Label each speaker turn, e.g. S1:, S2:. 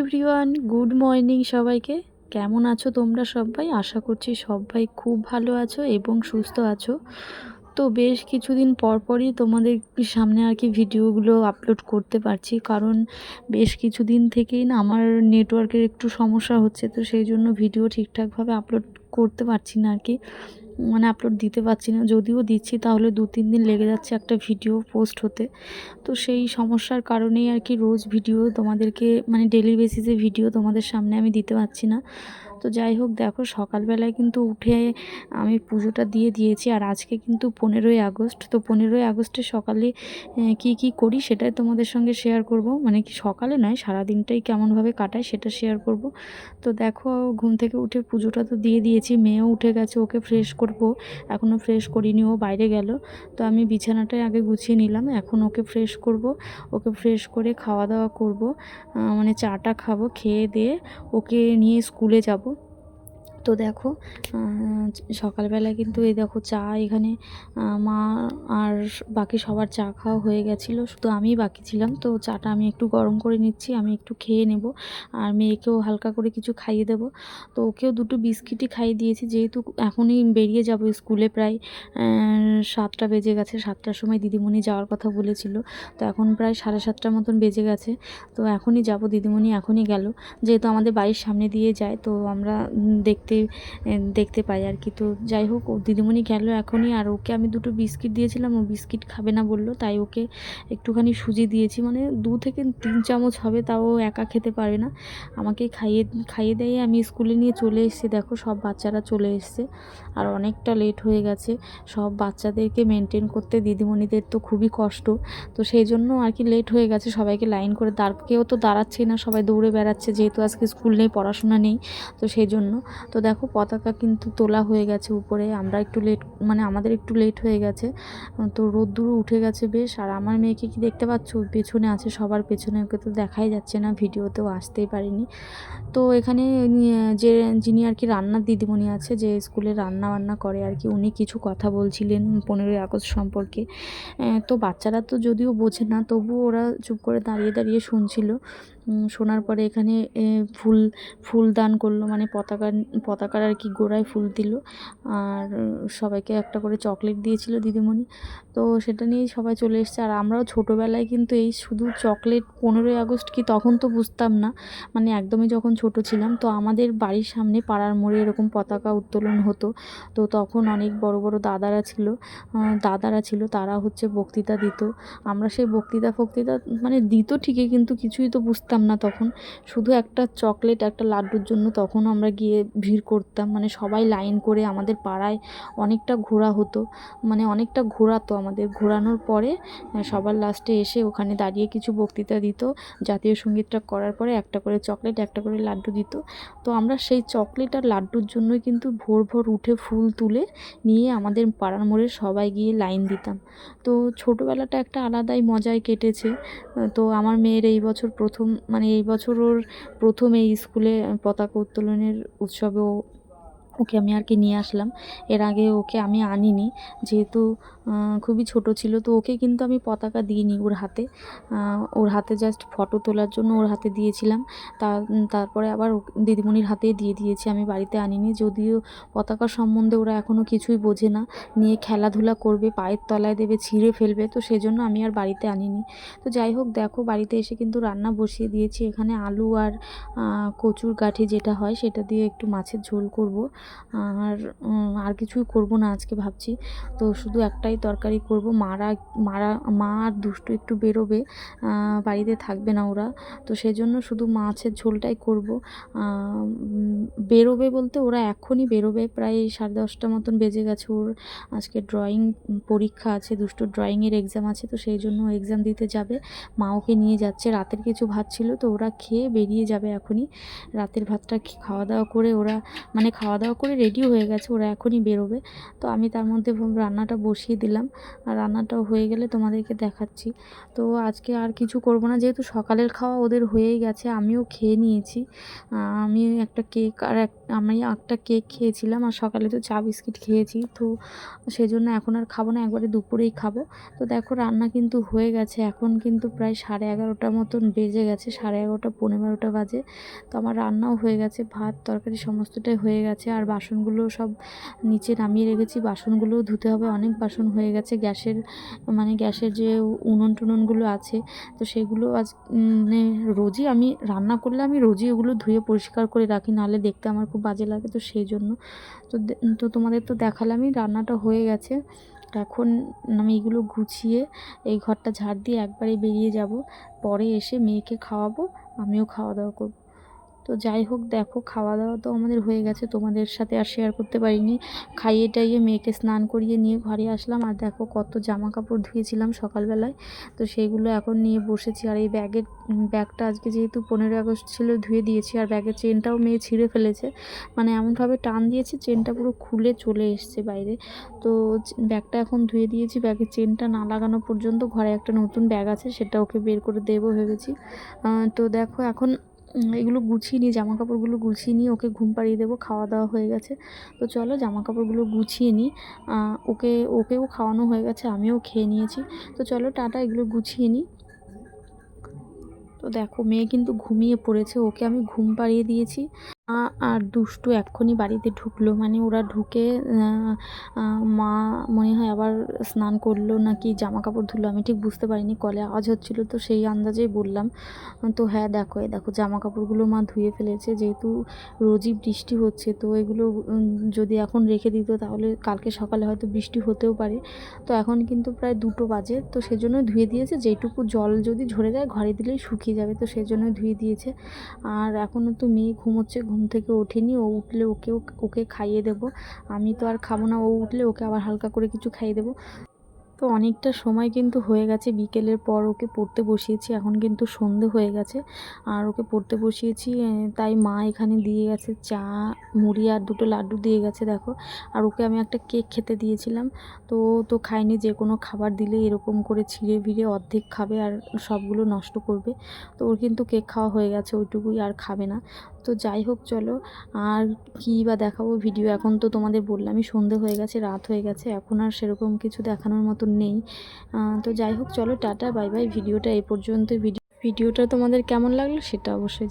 S1: Everyone good morning সবাইকে। কেমন আছো তোমরা সবাই? আশা করছি সবাই খুব ভালো আছো এবং সুস্থ আছো। তো বেশ কিছুদিন পর পরই তোমাদের সামনে আর কি ভিডিওগুলো আপলোড করতে পারছি, কারণ বেশ কিছুদিন থেকেই না আমার নেটওয়ার্কের একটু সমস্যা হচ্ছে, তো সেই জন্য ভিডিও ঠিকঠাকভাবে আপলোড করতে পারছি না আর কি। মানে আপলোড দিতে পারছি না। যদিও দিচ্ছি, তাহলে দু, তিন দিন লেগে যাচ্ছে একটা ভিডিও পোস্ট হতে। তো সেই সমস্যার কারণেই আর কি রোজ ভিডিও তোমাদেরকে মানে ডেলি বেসিসে ভিডিও তোমাদের সামনে আমি দিতে পারছি না। তো যাই হোক, দেখো সকালবেলায় কিন্তু উঠে আমি পুজোটা দিয়ে দিয়েছি। আর আজকে কিন্তু পনেরোই আগস্ট, তো পনেরোই আগস্টে সকালে কি কি করি সেটাই তোমাদের সঙ্গে শেয়ার করব। মানে কি সকালে নয়, সারাদিনটাই কেমনভাবে কাটায় সেটা শেয়ার করব। তো দেখো, ঘুম থেকে উঠে পুজোটা তো দিয়ে দিয়েছি, মেয়েও উঠে গেছে, ওকে ফ্রেশ করব। এখনও ফ্রেশ করিনি, ও বাইরে গেল। তো আমি বিছানাটাই আগে গুছিয়ে নিলাম, এখন ওকে ফ্রেশ করব। ওকে ফ্রেশ করে খাওয়া দাওয়া করব মানে চাটা খাব, খেয়ে দিয়ে ওকে নিয়ে স্কুলে যাব। তো দেখো সকালবেলা কিন্তু এই দেখো চা এখানে মা আর বাকি সবার চা খাওয়া হয়ে গেছিল। শুধু আমিই বাকি ছিলাম, তো চাটা আমি একটু গরম করে নিচ্ছি, আমি একটু খেয়ে নেব। আর মেয়েকেও হালকা করে কিছু খাইয়ে দেবো। তো ওকেও দুটো বিস্কিটই খাইয়ে দিয়েছি, যেহেতু এখনই বেরিয়ে যাব স্কুলে প্রায় সাতটা বেজে গেছে, সাতটার সময় দিদিমণি যাওয়ার কথা বলেছিল। তো এখন প্রায় সাড়ে সাতটার মতন বেজে গেছে। তো এখনই যাব, দিদিমণি এখনই গেল। যেহেতু আমাদের বাড়ির সামনে দিয়ে যায়, তো আমরা দেখতে দেখতে দেখতে পাই আর কি। তো যাই হোক, ও দিদিমণি গেল এখনই আর ওকে আমি দুটো বিস্কিট দিয়েছিলাম। ও বিস্কিট খাবে না বলল, তাই ওকে একটুখানি সুজি দিয়েছি। মানে দু থেকে তিন চামচ হবে, তাও একা খেতে পারবে না। আমাকে খাইয়ে খাইয়ে দিয়ে আমি স্কুলে নিয়ে চলে এসেছি। দেখো, সব বাচ্চারা চলে এসছে। আর অনেকটা লেট হয়ে গেছে। সব বাচ্চাদেরকে মেনটেন করতে দিদিমণিদের তো খুবই কষ্ট। তো সেই জন্য আর কি লেট হয়ে গেছে, সবাইকে লাইন করে দাঁড়, কেউ তো দাঁড়াচ্ছেই না, সবাই দৌড়ে বেড়াচ্ছে, যেহেতু আজকে স্কুল নেই, পড়াশোনা নেই। তো সেই জন্য, তো দেখো পতাকা কিন্তু তোলা হয়ে গেছে উপরে। আমরা একটু লেট মানে আমাদের একটু লেট হয়ে গেছে। তো রোদ্দুরও উঠে গেছে বেশ। আর আমার মেয়েকে কি দেখতে পাচ্ছ? পেছনে আছে, সবার পেছনে। ওকে তো দেখাই যাচ্ছে না, ভিডিওতেও আসতেই পারিনি। তো এখানে যে যিনি আর কি রান্নার দিদিমণি আছে, যে স্কুলে রান্না বান্না করে আর কি, উনি কিছু কথা বলছিলেন পনেরোই আগস্ট সম্পর্কে। তো বাচ্চারা তো যদিও বোঝে না, তবুও ওরা চুপ করে দাঁড়িয়ে দাঁড়িয়ে শুনছিল। শোনার পরে এখানে ফুল ফুল দান করল মানে পতাকা, পতাকার আর কি গোড়ায় ফুল দিল। আর সবাইকে একটা করে চকলেট দিয়েছিল দিদিমণি। তো সেটা নিয়েই সবাই চলে এসছে। আর আমরাও ছোটোবেলায় কিন্তু এই শুধু চকলেট পনেরোই আগস্ট কি তখন তো বুঝতাম না। মানে একদমই যখন ছোট ছিলাম, তো আমাদের বাড়ির সামনে পাড়ার মোড়ে এরকম পতাকা উত্তোলন হতো। তো তখন অনেক বড় বড় দাদারা ছিল দাদারা ছিল, তারা হচ্ছে বক্তৃতা দিত। আমরা সেই বক্তৃতা, ফক্তৃতা মানে দিত ঠিকই, কিন্তু কিছুই তো বুঝতাম না তখন। শুধু একটা চকলেট, একটা লাড্ডুর জন্য তখন আমরা গিয়ে ভিড় করতাম। মানে সবাই লাইন করে আমাদের পাড়ায় অনেকটা ঘোরা হতো। মানে অনেকটা ঘোরাতো আমাদের। ঘোরানোর পরে সবার লাস্টে এসে ওখানে দাঁড়িয়ে কিছু বক্তৃতা দিত। জাতীয় সঙ্গীতটা করার পরে একটা করে চকলেট, একটা করে লাড্ডু দিত। তো আমরা সেই চকলেট আর লাড্ডুর জন্যই কিন্তু ভোর ভোর উঠে ফুল তুলে নিয়ে আমাদের পাড়ার মোড়ে সবাই গিয়ে লাইন দিতাম। তো ছোটোবেলাটা একটা আলাদাই মজায় কেটেছে। তো আমার মেয়ের এই বছর প্রথম মানে এই বছর ওর প্রথম এই স্কুলে পতাকা উত্তোলনের উৎসবেও ওকে আমি আর কি নিয়ে আসলাম। এর আগে ওকে আমি আনিনি। যেহেতু খুবই ছোট ছিল, তো ওকে কিন্তু আমি পতাকা দিইনি ওর হাতে। ওর হাতে জাস্ট ফটো তোলার জন্য ওর হাতে দিয়েছিলাম। তা তারপরে আবার দিদিমণির হাতেই দিয়ে দিয়েছি, আমি বাড়িতে আনিনি। যদিও পতাকা সম্বন্ধে ওরা এখনও কিছুই বোঝে না। নিয়ে খেলাধুলা করবে, পায়ের তলায় দেবে, ছিঁড়ে ফেলবে, তো সেজন্য আমি আর বাড়িতে আনিনি। তো যাই হোক, দেখো, বাড়িতে এসে কিন্তু রান্না বসিয়ে দিয়েছি। এখানে আলু আর কচুর গাঠি যেটা হয় সেটা দিয়ে একটু মাছের ঝোল করব। আর আর কিছুই করব না আজকে ভাবছি। তো শুধু একটাই তরকারি করব। মারা মারা, মা আর দুষ্টু একটু বেরোবে বাড়িতে থাকবে না ওরা। তো সেজন্য শুধু মাছের ঝোলটাই করব। বেরোবে বলতে ওরা এখনই বেরোবে। প্রায় সাড়ে দশটা মতন বেজে গেছে ওর। আজকে ড্রয়িং পরীক্ষা আছে দুটো ড্রয়িংয়ের এক্সাম আছে, তো সেই জন্য এক্সাম দিতে যাবে। মা ওকে নিয়ে যাচ্ছে। রাতের কিছু ভাত ছিল, তো ওরা খেয়ে বেরিয়ে যাবে এখনই। রাতের ভাতটা খাওয়া দাওয়া করে ওরা মানে খাওয়া দাওয়া করে রেডি হয়ে গেছে, ওরা এখনই বেরোবে। তো আমি তার মধ্যে রান্নাটা বসিয়ে দিলাম। আর রান্নাটাও হয়ে গেলে তোমাদেরকে দেখাচ্ছি। তো আজকে আর কিছু করব না, যেহেতু সকালের খাওয়া ওদের হয়েই গেছে, আমিও খেয়ে নিয়েছি। আমি একটা কেক আর এক, আমি একটা কেক খেয়েছিলাম আর সকালে তো চা বিস্কিট খেয়েছি। তো সেই জন্য এখন আর খাব না, একবারে দুপুরেই খাব। তো দেখো রান্না কিন্তু হয়ে গেছে, এখন কিন্তু প্রায় সাড়ে এগারোটার মতন বেজে গেছে, সাড়ে এগারোটা পনেরো বারোটা বাজে। তো আমার রান্নাও হয়ে গেছে, ভাত, তরকারি সমস্তটাই হয়ে গেছে। আর বাসনগুলো সব নিচে নামিয়ে রেখেছি, বাসনগুলোও ধুতে হবে, অনেক বাসন হয়ে গেছে গ্যাসের মানে গ্যাসের যে উনুন টুনুনগুলো আছে, তো সেগুলো আজ মানে রোজই আমি রান্না করলে আমি রোজই ওগুলো ধুয়ে পরিষ্কার করে রাখি, নাহলে দেখতে আমার খুব বাজে লাগে তো সেই জন্য তো তো তোমাদের তো দেখালামই রান্নাটা হয়ে গেছে। এখন আমি এগুলো গুছিয়ে এই ঘরটা ঝাড় দিয়ে একবারে বেরিয়ে যাব। পরে এসে মেয়েকে খাওয়াবো, আমিও খাওয়া দাওয়া করব। তো যাই হোক, দেখো খাওয়া দাওয়া তো আমাদের হয়ে গেছে। তোমাদের সাথে আর শেয়ার করতে পারিনি। খাইয়ে টাইয়ে মেয়েকে স্নান করিয়ে নিয়ে ঘরে আসলাম। আর দেখো, কত জামা কাপড় ধুয়েছিলাম সকালবেলায়। তো সেইগুলো এখন নিয়ে বসেছি। আর এই ব্যাগের ব্যাগটা আজকে যেহেতু পনেরোই আগস্ট ছিল, ধুয়ে দিয়েছি। আর ব্যাগের চেনটাও মেয়ে ছিঁড়ে ফেলেছে। মানে এমনভাবে টান দিয়েছি, চেনটা পুরো খুলে চলে এসছে বাইরে। তো ব্যাগটা এখন ধুয়ে দিয়েছি। ব্যাগের চেনটা না লাগানো পর্যন্ত ঘরে একটা নতুন ব্যাগ আছে, সেটা ওকে বের করে দেবো ভেবেছি। তো দেখো, এখন এগুলো গুছিয়ে নিই জামা কাপড়গুলো গুছিয়ে নিই ওকে ঘুম পাড়িয়ে দেবো, খাওয়া দাওয়া হয়ে গেছে। তো চলো জামা কাপড়গুলো গুছিয়ে নিই। ওকে, ওকেও খাওয়ানো হয়ে গেছে, আমিও খেয়ে নিয়েছি। তো চলো টাটা, এগুলো গুছিয়ে নিই। তো দেখো, মেয়ে কিন্তু ঘুমিয়ে পড়েছে, ওকে আমি ঘুম পাড়িয়ে দিয়েছি। আর দুষ্টু এক্ষুনি বাড়িতে ঢুকলো। মানে ওরা ঢুকে মা মনে হয় আবার স্নান করল নাকি জামা কাপড় ধুলো, আমি ঠিক বুঝতে পারিনি, কলে আওয়াজ হচ্ছিল তো সেই আন্দাজেই বললাম, তো হ্যাঁ দেখো, এই দেখো জামা কাপড়গুলো মা ধুয়ে ফেলেছে, যেহেতু রোজই বৃষ্টি হচ্ছে, তো এগুলো যদি এখন রেখে দিত তাহলে কালকে সকালে হয়তো বৃষ্টি হতেও পারে। তো এখন কিন্তু প্রায় দুটো বাজে, তো সেজন্য ধুয়ে দিয়েছে, যেটুকু জল যদি ঝরে যায়, ঘরে দিলেই শুকিয়ে যাবে, তো সেজন্য ধুয়ে দিয়েছে। আর এখনও তো মেয়ে ঘুমোচ্ছে, ঘুম থেকে ওঠেনি ও উঠলে ওকেও ওকে খাইয়ে দেবো। আমি তো আর খাব না, ও উঠলে ওকে আবার হালকা করে কিছু খাইয়ে দেবো। তো অনেকটা সময় কিন্তু হয়ে গেছে, বিকেলের পর ওকে পড়তে বসিয়েছি, এখন কিন্তু সন্ধে হয়ে গেছে। আর ওকে পড়তে বসিয়েছি তাই মা এখানে দিয়ে গেছে চা, মুড়ি আর দুটো লাড্ডু দিয়ে গেছে, দেখো। আর ওকে আমি একটা কেক খেতে দিয়েছিলাম, তো তো খায়নি, যে কোনো খাবার দিলে এরকম করে ছিঁড়ে ভিড়ে অর্ধেক খাবে আর সবগুলো নষ্ট করবে। তো ওর কিন্তু কেক খাওয়া হয়ে গেছে, ওইটুকুই আর খাবে না। তো যাই হোক, চলো। আর কী বা দেখাবো ভিডিও এখন তো তোমাদের বললামই সন্ধে হয়ে গেছে, রাত হয়ে গেছে, এখন আর সেরকম কিছু দেখানোর মতো নেই। তো যাই হোক, চলো, টাটা, বাই বাই। ভিডিওটা এই পর্যন্ত ভিডিও ভিডিওটা তোমাদের কেমন লাগল সেটা অবশ্যই